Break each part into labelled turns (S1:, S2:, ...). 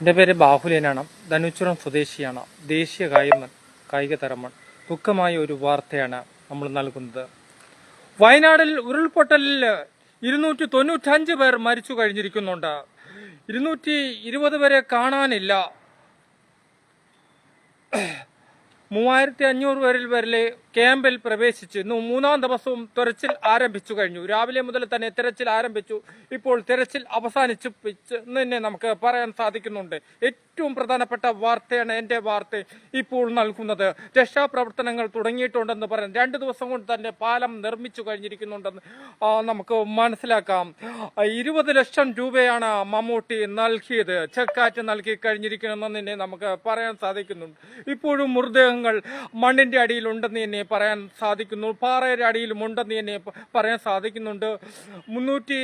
S1: എന്റെ പേര് ബാഹുലേനാണ്. ധനുച്ചുരം സ്വദേശിയാണ്. ദേശീയ കായിക കായിക തരമൺ ദുഃഖമായ ഒരു വാർത്തയാണ് നമ്മൾ നൽകുന്നത്. വയനാടിൽ ഉരുൾപൊട്ടലിൽ ഇരുന്നൂറ്റി തൊണ്ണൂറ്റഞ്ച് പേർ മരിച്ചു കഴിഞ്ഞിരിക്കുന്നുണ്ട്. ഇരുന്നൂറ്റി ഇരുപത് പേരെ കാണാനില്ല. മൂവായിരത്തി അഞ്ഞൂറ് പേരിൽ വരെ ക്യാമ്പിൽ പ്രവേശിച്ച് ഇന്ന് മൂന്നാം ദിവസവും തെരച്ചിൽ ആരംഭിച്ചു കഴിഞ്ഞു. രാവിലെ മുതൽ തന്നെ തെരച്ചിൽ ആരംഭിച്ചു. ഇപ്പോൾ തെരച്ചിൽ അവസാനിച്ചു തന്നെ നമുക്ക് പറയാൻ സാധിക്കുന്നുണ്ട്. ഏറ്റവും പ്രധാനപ്പെട്ട വാർത്തയാണ് എന്റെ വാർത്ത ഇപ്പോൾ നൽകുന്നത്. രക്ഷാപ്രവർത്തനങ്ങൾ തുടങ്ങിയിട്ടുണ്ടെന്ന് പറയാൻ രണ്ട് ദിവസം കൊണ്ട് തന്നെ പാലം നിർമ്മിച്ചു കഴിഞ്ഞിരിക്കുന്നുണ്ടെന്ന് നമുക്ക് മനസ്സിലാക്കാം. ഇരുപത് ലക്ഷം രൂപയാണ് മമ്മൂട്ടി നൽകിയത്. ചെക്കാറ്റ് നൽകി കഴിഞ്ഞിരിക്കണമെന്ന് തന്നെ നമുക്ക് പറയാൻ സാധിക്കുന്നുണ്ട്. ഇപ്പോഴും മൃതദേഹങ്ങൾ മണ്ണിന്റെ അടിയിലുണ്ടെന്ന് തന്നെ പറയാൻ സാധിക്കുന്നു. പാറയുടെ അടിയിലുമുണ്ടെന്ന് തന്നെ പറയാൻ സാധിക്കുന്നുണ്ട്. മുന്നൂറ്റി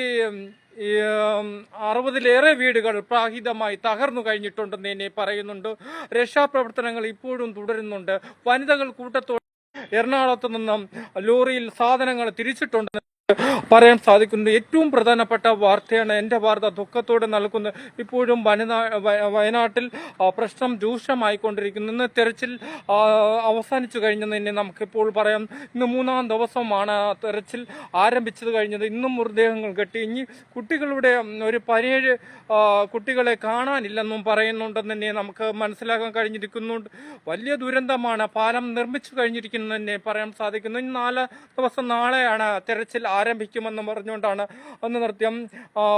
S1: അറുപതിലേറെ വീടുകൾ പ്രാഹിതമായി തകർന്നു കഴിഞ്ഞിട്ടുണ്ടെന്ന് തന്നെ പറയുന്നുണ്ട്. രക്ഷാപ്രവർത്തനങ്ങൾ ഇപ്പോഴും തുടരുന്നുണ്ട്. വനിതകൾ കൂട്ടത്തോടെ എറണാകുളത്ത് നിന്നും ലോറിയിൽ സാധനങ്ങൾ തിരിച്ചിട്ടുണ്ടെന്ന് പറയാൻ സാധിക്കുന്നത് ഏറ്റവും പ്രധാനപ്പെട്ട വാർത്തയാണ്. എന്റെ വാർത്ത ദുഃഖത്തോടെ നൽകുന്നത് ഇപ്പോഴും വനിതാ വയനാട്ടിൽ പ്രശ്നം രൂക്ഷമായിക്കൊണ്ടിരിക്കുന്നു. ഇന്ന് തെരച്ചിൽ അവസാനിച്ചു കഴിഞ്ഞെന്ന് തന്നെ നമുക്കിപ്പോൾ പറയാം. ഇന്ന് മൂന്നാം ദിവസമാണ് തെരച്ചിൽ ആരംഭിച്ചത് കഴിഞ്ഞത്. ഇന്നും മൃതദേഹങ്ങൾ കെട്ടി. ഇനി കുട്ടികളുടെ ഒരു പതിനേഴ് കുട്ടികളെ കാണാനില്ലെന്നും പറയുന്നുണ്ടെന്ന് തന്നെ നമുക്ക് മനസ്സിലാക്കാൻ കഴിഞ്ഞിരിക്കുന്നുണ്ട് വലിയ ദുരന്തമാണ് പാലം നിർമ്മിച്ചു കഴിഞ്ഞിരിക്കുന്നു തന്നെ പറയാൻ സാധിക്കുന്നു. ഇനി നാല് ദിവസം നാളെയാണ് തെരച്ചിൽ ആരംഭിക്കുമെന്ന് പറഞ്ഞുകൊണ്ടാണ് അന്ന് നൃത്യം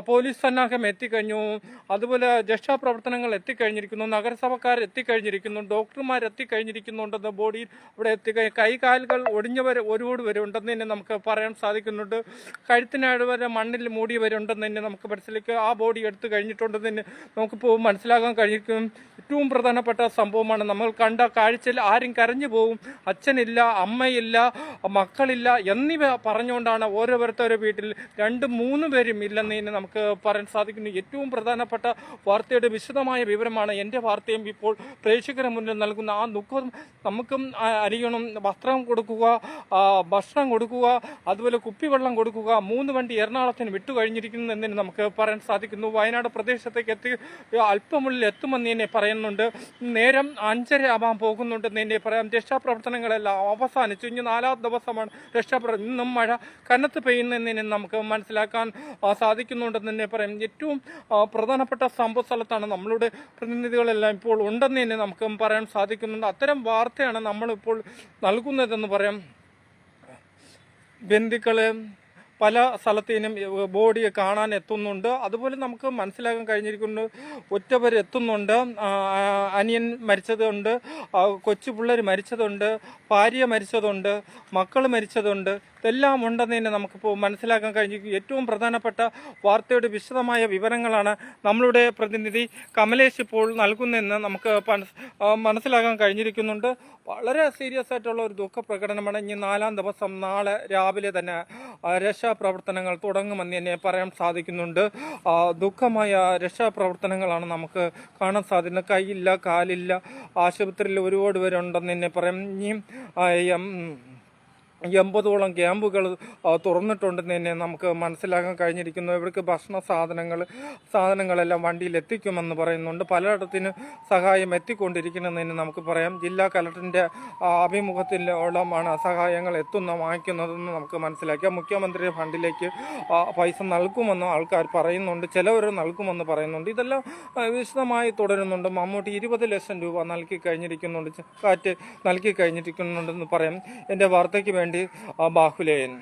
S1: പോലീസ് സന്നാഹം എത്തിക്കഴിഞ്ഞു. അതുപോലെ രക്ഷാപ്രവർത്തനങ്ങൾ എത്തിക്കഴിഞ്ഞിരിക്കുന്നു നഗരസഭക്കാർ എത്തിക്കഴിഞ്ഞിരിക്കുന്നു ഡോക്ടർമാർ എത്തിക്കഴിഞ്ഞിരിക്കുന്നുണ്ടെന്ന് ബോഡി ഇവിടെ എത്തി കൈകാലുകൾ ഒടിഞ്ഞവർ ഒരുപാട് വരെ ഉണ്ടെന്ന് തന്നെ നമുക്ക് പറയാൻ സാധിക്കുന്നുണ്ട്. കഴുത്തിനാട് വരെ മണ്ണിൽ മൂടിയവരുണ്ടെന്ന് തന്നെ നമുക്ക് മനസ്സിലേക്ക്. ആ ബോഡി എടുത്തു കഴിഞ്ഞിട്ടുണ്ടെന്ന് തന്നെ നമുക്കിപ്പോൾ മനസ്സിലാക്കാൻ കഴിയും. ഏറ്റവും പ്രധാനപ്പെട്ട സംഭവമാണ് നമ്മൾ കണ്ട കാഴ്ചയിൽ ആരും കരഞ്ഞു പോകും അച്ഛനില്ല അമ്മയില്ല മക്കളില്ല എന്നിവ പറഞ്ഞുകൊണ്ടാണ് ഓരോരുത്തരുടെ വീട്ടിൽ രണ്ട് മൂന്ന് പേരും ഇല്ലെന്ന് തന്നെ നമുക്ക് പറയാൻ സാധിക്കുന്നു. ഏറ്റവും പ്രധാനപ്പെട്ട വാർത്തയുടെ വിശദമായ വിവരമാണ് എന്റെ വാർത്തയും ഇപ്പോൾ പ്രേക്ഷകരുടെ മുന്നിൽ നൽകുന്ന ആ ദുഃഖം നമുക്കും അറിയണം വസ്ത്രം കൊടുക്കുക ഭക്ഷണം കൊടുക്കുക അതുപോലെ കുപ്പിവെള്ളം കൊടുക്കുക മൂന്ന് വണ്ടി എറണാകുളത്തിന് വിട്ടു കഴിഞ്ഞിരിക്കുന്നു എന്ന് നമുക്ക് പറയാൻ സാധിക്കുന്നു. വയനാട് പ്രദേശത്തേക്ക് എത്തി അല്പമുള്ളിൽ എത്തുമെന്ന് തന്നെ പറയുന്നുണ്ട്. നേരം അഞ്ചര ആവാൻ പോകുന്നുണ്ടെന്ന് തന്നെ പറയാം. രക്ഷാപ്രവർത്തനങ്ങളെല്ലാം അവസാനിച്ചു. ഇനി നാലാം ദിവസമാണ് രക്ഷാപ്രവർത്തനം. ഇന്നും മഴ. കനത്ത് പെയ്യുന്നതിന് തന്നെ നമുക്ക് മനസ്സിലാക്കാൻ സാധിക്കുന്നുണ്ടെന്ന് തന്നെ പറയാം. ഏറ്റവും പ്രധാനപ്പെട്ട സംഭവ സ്ഥലത്താണ് നമ്മളുടെ പ്രതിനിധികളെല്ലാം ഇപ്പോൾ ഉണ്ടെന്ന് തന്നെ നമുക്ക് പറയാൻ സാധിക്കുന്നുണ്ട്. അത്തരം വാർത്തയാണ് നമ്മളിപ്പോൾ നൽകുന്നതെന്ന് പറയാം. ബന്ധുക്കളെ പല സ്ഥലത്തേനും ബോഡി കാണാൻ എത്തുന്നുണ്ട്. അതുപോലെ നമുക്ക് മനസ്സിലാക്കാൻ കഴിഞ്ഞിരിക്കുന്നു ഒറ്റവർ എത്തുന്നുണ്ട്. അനിയൻ മരിച്ചതുണ്ട് കൊച്ചു പിള്ളേർ മരിച്ചതുണ്ട് ഭാര്യ മരിച്ചതുണ്ട് മക്കൾ മരിച്ചതുണ്ട്. ഇതെല്ലാം ഉണ്ടെന്ന് തന്നെ നമുക്കിപ്പോൾ മനസ്സിലാക്കാൻ കഴിഞ്ഞിരിക്കും ഏറ്റവും പ്രധാനപ്പെട്ട വാർത്തയുടെ വിശദമായ വിവരങ്ങളാണ് നമ്മളുടെ പ്രതിനിധി കമലേഷ് ഇപ്പോൾ നൽകുന്നതെന്ന് നമുക്ക് മനസ്സിലാക്കാൻ കഴിഞ്ഞിരിക്കുന്നുണ്ട്. വളരെ സീരിയസ് ആയിട്ടുള്ള ഒരു ദുഃഖ പ്രകടനമാണ് ഇനി നാലാം ദിവസം നാളെ രാവിലെ തന്നെ ആ, രക്ഷാപ്രവർത്തനങ്ങൾ തുടങ്ങുമെന്ന് തന്നെ പറയാൻ സാധിക്കുന്നുണ്ട്. ദുഃഖമായ രക്ഷാപ്രവർത്തനങ്ങളാണ് നമുക്ക് കാണാൻ സാധിക്കുന്നത്. കൈയില്ല കാലില്ല ആശുപത്രിയിൽ ഒരുപാട് പേരുണ്ടെന്ന് തന്നെ പറയാം. ഇനിയും എൺപതോളം ക്യാമ്പുകൾ തുറന്നിട്ടുണ്ട് തുറന്നിട്ടുണ്ടെന്ന് തന്നെ നമുക്ക് മനസ്സിലാക്കാൻ കഴിഞ്ഞിരിക്കുന്നു. ഇവർക്ക് ഭക്ഷണ സാധനങ്ങൾ സാധനങ്ങളെല്ലാം വണ്ടിയിൽ എത്തിക്കുമെന്ന് പറയുന്നുണ്ട്. പലയിടത്തിനും സഹായം എത്തിക്കൊണ്ടിരിക്കണമെന്ന് തന്നെ നമുക്ക് പറയാം. ജില്ലാ കലക്ടറിന്റെ അഭിമുഖത്തിലോളമാണ് സഹായങ്ങൾ എത്തുന്ന വാങ്ങിക്കുന്നതെന്ന് നമുക്ക് മനസ്സിലാക്കാം. മുഖ്യമന്ത്രിയുടെ ഫണ്ടിലേക്ക് പൈസ നൽകുമെന്ന് ആൾക്കാർ പറയുന്നുണ്ട്. ചിലവർ നൽകുമെന്ന് പറയുന്നുണ്ട്. ഇതെല്ലാം വിശദമായി തുടരുന്നുണ്ട്. മമ്മൂട്ടി ഇരുപത് ലക്ഷം രൂപ നൽകി കഴിഞ്ഞിരിക്കുന്നുണ്ട്. കാറ്റ് നൽകി കഴിഞ്ഞിരിക്കുന്നുണ്ടെന്ന് പറയാം. എന്റെ വാർത്തയ്ക്ക് വേണ്ടി ആ, ബാഹുലേയൻ